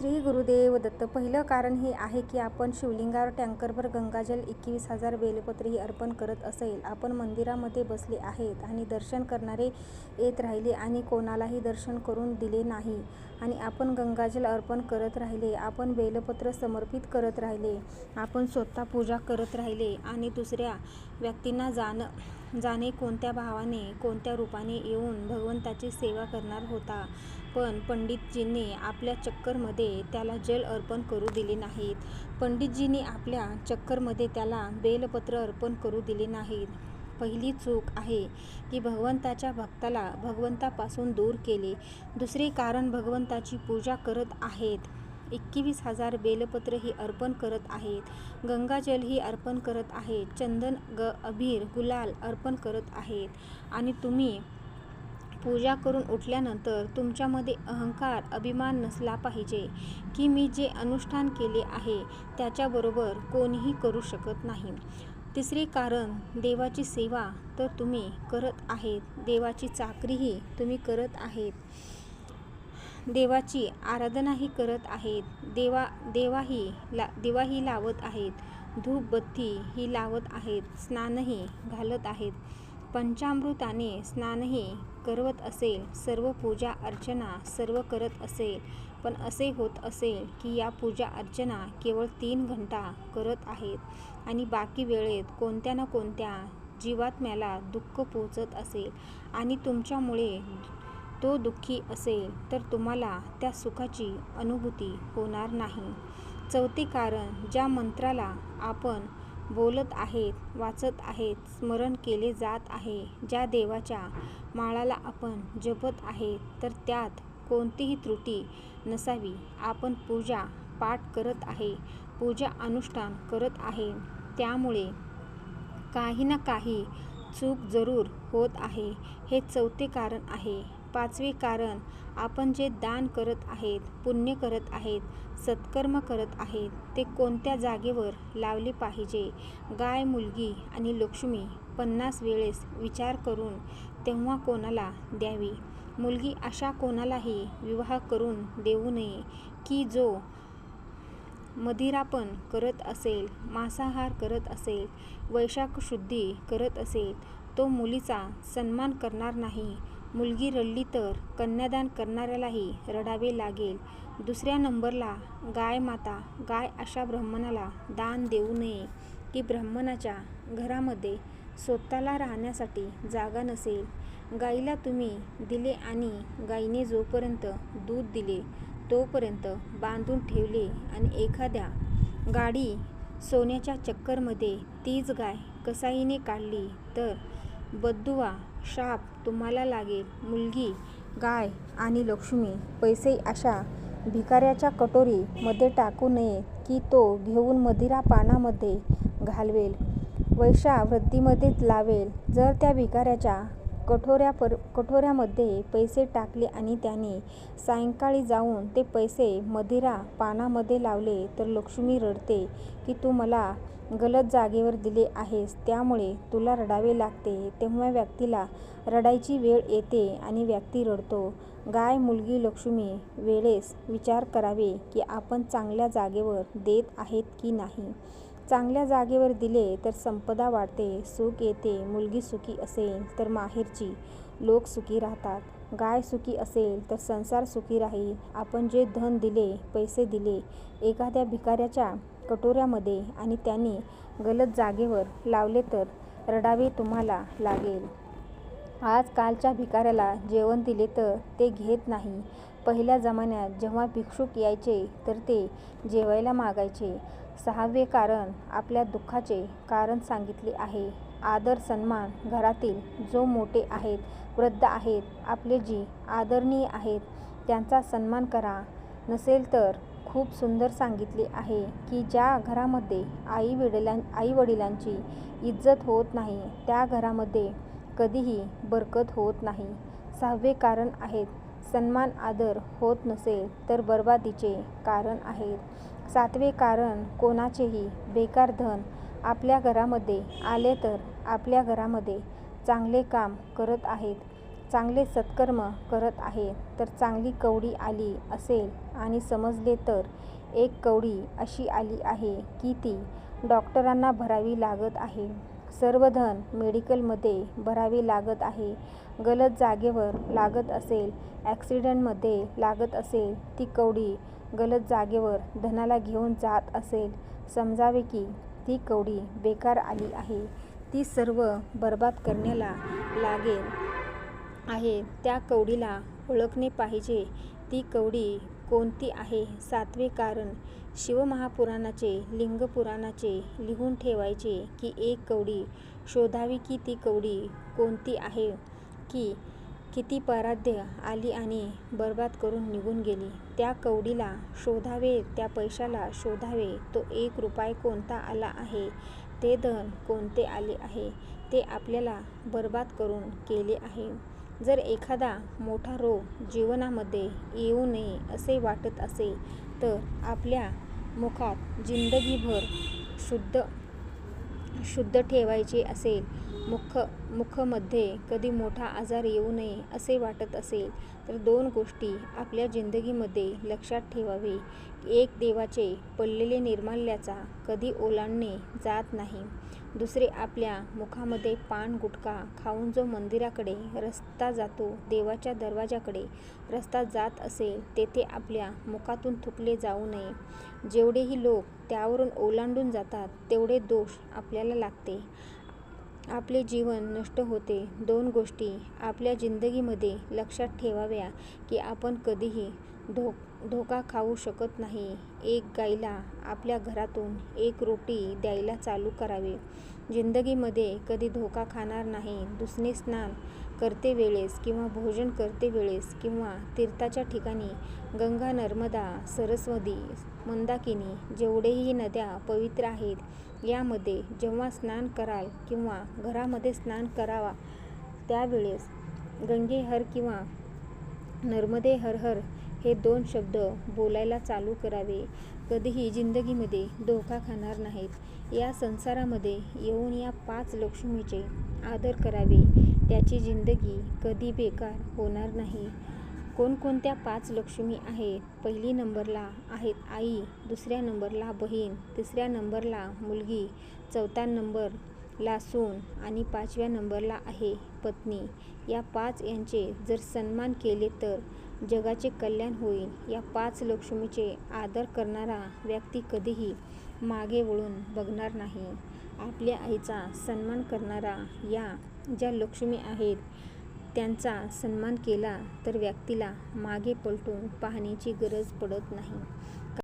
श्री गुरुदेव दत्त पहिलं कारण हे आहे की आपण शिवलिंगावर टँकरभर गंगाजल एकवीस हजार बेलपत्रही अर्पण करत असेल. आपण मंदिरामध्ये बसले आहेत आणि दर्शन करणारे येत राहिले आणि कोणालाही दर्शन करून दिले नाही. आणि आपण गंगाजल अर्पण करत राहिले आपण बेलपत्र समर्पित करत राहिले आपण स्वतः पूजा करत राहिले आणि दुसऱ्या व्यक्तींना जाण जाणे कोणत्या भावाने कोणत्या रूपाने येऊन भगवंताची सेवा करणार होता. पण पंडितजींनी आपल्या चक्करमध्ये त्याला जल अर्पण करू दिले नाहीत. पंडितजींनी आपल्या चक्करमध्ये त्याला बेलपत्र अर्पण करू दिले नाहीत. पहिली चूक आहे की भगवंताच्या भक्ताला भगवंतापासून दूर केले. दुसरे कारण भगवंताची पूजा करत आहेत. एकवीस हजार बेलपत्र ही अर्पण करत आहेत. गंगाजल ही अर्पण करत आहेत. चंदन ग अबीर गुलाल अर्पण करत आहेत. आणि तुम्ही पूजा करून उठल्यानंतर तुमच्यामध्ये अहंकार अभिमान नसला पाहिजे की मी जे अनुष्ठान केले आहे त्याच्याबरोबर कोणीही करू शकत नाही. तिसरे कारण देवाची सेवा तर तुम्ही करत आहेत देवाची चाकरीही तुम्ही करत आहेत. देवाची आराधनाही करत आहेत देवा देवाही ला दिवाही लावत आहेत धूपबत्ती ही लावत आहेत स्नानही घालत आहेत. पंचामृताने स्नानही करवत असेल सर्व पूजा अर्चना सर्व करत असेल पण असे होत असेल की या पूजा अर्चना केवळ तीन घंटा करत आहेत आणि बाकी वेळेत कोणत्या ना कोणत्या जीवात्म्याला दुःख पोचत असेल आणि तुमच्यामुळे तो दुःखी असेल तर तुम्हाला त्या सुखाची अनुभूती होणार नाही. चौथे कारण ज्या मंत्राला आपण बोलत आहेत वाचत आहेत स्मरण केले जात आहे ज्या देवाच्या माळाला आपण जपत आहे तर त्यात कोणतीही त्रुटी नसावी. आपण पूजा पाठ करत आहे पूजा अनुष्ठान करत आहे. त्यामुळे काही ना काही चूक जरूर होत आहे. हे चौथे कारण आहे. पाचवे कारण आपण जे दान करत आहेत पुण्य करत आहेत सत्कर्म करत आहेत ते कोणत्या जागेवर लावले पाहिजे? गाय मुलगी आणि लक्ष्मी पन्नास वेळेस विचार करून तेव्हा कोणाला द्यावी? मुलगी अशा कोणालाही विवाह करून देऊ नये की जो मदिरापण करत असेल मांसाहार करत असेल वैशाखशुद्धी करत असेल तो मुलीचा सन्मान करणार नाही. मुलगी रडली तर कन्यादान करणाऱ्यालाही रडावे लागेल. दुसऱ्या नंबरला गाय माता गाय अशा ब्राह्मणाला दान देऊ नये की ब्राह्मणाच्या घरामध्ये स्वतःला राहण्यासाठी जागा नसेल. गाईला तुम्ही दिले आणि गाईने जोपर्यंत दूध दिले तोपर्यंत बांधून ठेवले आणि एखाद्या गाडी सोन्याच्या चक्करमध्ये तीच गाय कसाईने काढली तर बद्दुवा शाप तुम्हाला लागेल. मुलगी गाय आणि लक्ष्मी पैसे अशा भिकाऱ्याच्या कटोरीमध्ये टाकू नये की तो घेऊन मदिरा पानामध्ये घालवेल. वैशा वृद्धीमध्येच लावेल. जर त्या भिकाऱ्याच्या कठोऱ्या पर कठोऱ्यामध्ये पैसे टाकले आणि त्याने सायंकाळी जाऊन ते पैसे मदिरा पानामध्ये लावले तर लक्ष्मी रडते की तू मला गलत जागेवर दिले आहेस. त्यामुळे तुला रडावे लागते. तेव्हा व्यक्तीला रडायची वेळ येते आणि व्यक्ती रडतो. गाय मुलगी लक्ष्मी वेळेस विचार करावे की आपण चांगल्या जागेवर देत आहेत की नाही? चांगल्या जागेवर दिले तर संपदा वाढते सुख येते मुलगी सुखी असेल तर माहेरची लोक सुखी राहतात. गाय सुखी असेल तर संसार सुखी राहील. आपण जे धन दिले पैसे दिले एखाद्या भिकाऱ्याच्या कटोऱ्यामध्ये आणि त्यांनी गलत जागेवर लावले तर रडावे तुम्हाला लागेल. आज कालच्या भिकाऱ्याला जेवण दिले तर ते घेत नाही. पहिल्या जमान्यात जेव्हा भिक्षुक यायचे तर ते जेवायला मागायचे. सहावे कारण आपल्या दुःखाचे कारण सांगितले आहे. आदर सन्मान घरातील जो मोठे आहेत वृद्ध आहेत आपले जी आदरणीय आहेत त्यांचा सन्मान करा. नसेल तर खूप सुंदर सांगितले आहे की ज्या घरामध्ये आई वडिलां आई वडिलांची इज्जत होत नाही त्या घरामध्ये कधीही बरकत होत नाही. सहावे कारण आहेत सन्मान आदर होत नसेल तर बर्बादीचे कारण आहेत सातवे कारण कोणाचेही बेकार धन आपल्या घरामध्ये आले तर आपल्या घरामध्ये चांगले काम करत आहेत चांगले सत्कर्म करत आहेत तर चांगली कवडी आली असेल आणि समजले तर एक कवडी अशी आली आहे की ती डॉक्टरांना भरावी लागत आहे. सर्व धन मेडिकलमध्ये भरावे लागत आहे. गलत जागेवर लागत असेल, ॲक्सिडेंटमध्ये लागत असेल, ती कवडी गलत जागेवर धनाला घेऊन जात असेल, समजावे की ती कवडी बेकार आली आहे. ती सर्व बरबाद करण्याला लागेल आहे. त्या कवडीला ओळखणे पाहिजे. ती कवडी कोणती आहे? सातवे कारण शिवमहापुराणाचे, लिंगपुराणाचे लिहून ठेवायचे की एक कवडी शोधावी की ती कवडी कोणती आहे की किती पराध्य आली आणि बरबाद करून निघून गेली. त्या कवडीला शोधावे, त्या पैशाला शोधावे. तो एक रुपया कोणता आला आहे? ते धन कोणते आले आहे? ते आपल्याला बरबाद करून केले आहे. जर एखादा मोठा रोग जीवनामध्ये येऊ नये असे वाटत असेल तर आपल्या मुखात जिंदगीभर शुद्ध शुद्ध ठेवायचे असेल, मुख मुखमध्ये कधी मोठा आजार येऊ नये असे वाटत असेल तर दोन गोष्टी आपल्या जिंदगीमध्ये लक्षात ठेवावे. एक देवाचे पडलेले निर्माल्याचा कधी ओलांडणे जात नाही. दुसरे आपल्या मुखामध्ये पान गुटखा खाऊन जो मंदिराकडे रस्ता जातो, देवाच्या दरवाजाकडे रस्ता जात असेल तेथे आपल्या मुखातून थुकले जाऊ नये. जेवढेही लोक त्यावरून ओलांडून जातात तेवढे दोष आपल्याला लागते. आपले जीवन नष्ट होते. दोन गोष्टी आपल्या जिंदगीमध्ये लक्षात ठेवाव्या की आपण कधीही धो धोका खाऊ शकत नाही. एक गाईला आपल्या घरातून एक रोटी द्यायला चालू करावे. जिंदगीमध्ये कधी धोका खाणार नाही. दुसरे स्नान करते वेळेस किंवा भोजन करते वेळेस किंवा तीर्थाच्या ठिकाणी गंगा, नर्मदा, सरस्वती, मंदाकिनी जेवढेही नद्या पवित्र आहेत यामध्ये जेव्हा स्नान कराल किंवा घरामध्ये स्नान करावा त्यावेळेस गंगे हर किंवा नर्मदे हर हर हे दोन शब्द बोलायला चालू करावे. कधीही जिंदगीमध्ये धोका खाणार नाहीत. या संसारामध्ये येऊन या पाच लक्ष्मीचे आदर करावे. त्याची जिंदगी कधी बेकार होणार नाही. कोणकोणत्या पाच लक्ष्मी आहेत? पहिली नंबरला आहेत आई, दुसऱ्या नंबरला बहीण, तिसऱ्या नंबरला मुलगी, चौथा नंबर ला सून आणि पाचव्या नंबरला आहे पत्नी. या पाच यांचे जर सन्मान केले तर जगाचे कल्याण होईल. या पाच लक्ष्मीचे आदर करणारा व्यक्ती कधीही मागे वळून बघणार नाही. आपल्या आईचा सन्मान करणारा या ज्या लक्ष्मी आहेत त्यांचा सन्मान केला तर व्यक्तीला मागे पलटून पाहण्याची गरज पडत नाही.